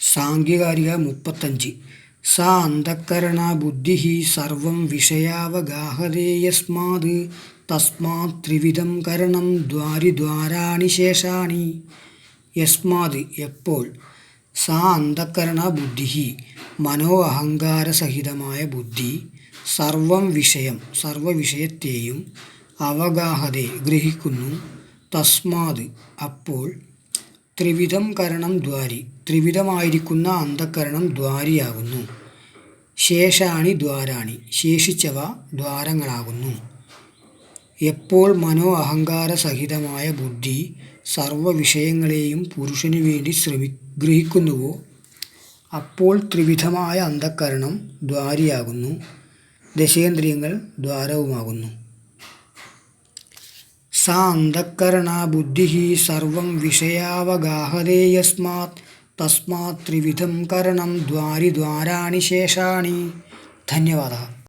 സാംഖ്യകാരിക മുപ്പത്തഞ്ച് സ അന്ധക്കരണ ബുദ്ധി സർവം വിഷയാവഗാഹതേ യസ്മാത് തസ്മാത് ത്രിവിധം കരണം ദ്വാരിദ്വാരാണി ശേഷാണി. യസ്മാത് എപ്പോൾ സാ അന്ധക്കരണ ബുദ്ധി മനോ അഹങ്കാരസഹിതമായ ബുദ്ധി സർവം വിഷയം സർവവിഷയത്തെയും അവഗാഹതെ ഗ്രഹിക്കുന്നു. തസ്മാത് അപ്പോൾ ത്രിവിധം കരണം ദ്വാരി. ത്രിവിധമായിരിക്കുന്ന അന്ധക്കരണം ദ്വാരിയാകുന്നു. ശേഷാണി ദ്വാരാണി. ശേഷിച്ചവ ദ്വാരങ്ങളാകുന്നു. എപ്പോൾ മനോ അഹങ്കാര സഹിതമായ ബുദ്ധി സർവ വിഷയങ്ങളെയും പുരുഷനു വേണ്ടി ശ്രമി ഗ്രഹിക്കുന്നുവോ? അപ്പോൾ ത്രിവിധമായ അന്ധക്കരണം ദ്വാരിയാകുന്നു. ദശേന്ദ്രിയങ്ങൾ ദ്വാരവുമാകുന്നു. സാ അന്ധക്കരണ ബുദ്ധി സർവം വിഷയാവഗാഹതേ യസ്മാത് തസ്മാത് ത്രിവിധം കരണം ദ്വാരിദ്വാരാണി ശേഷാണി ധന്യവാദः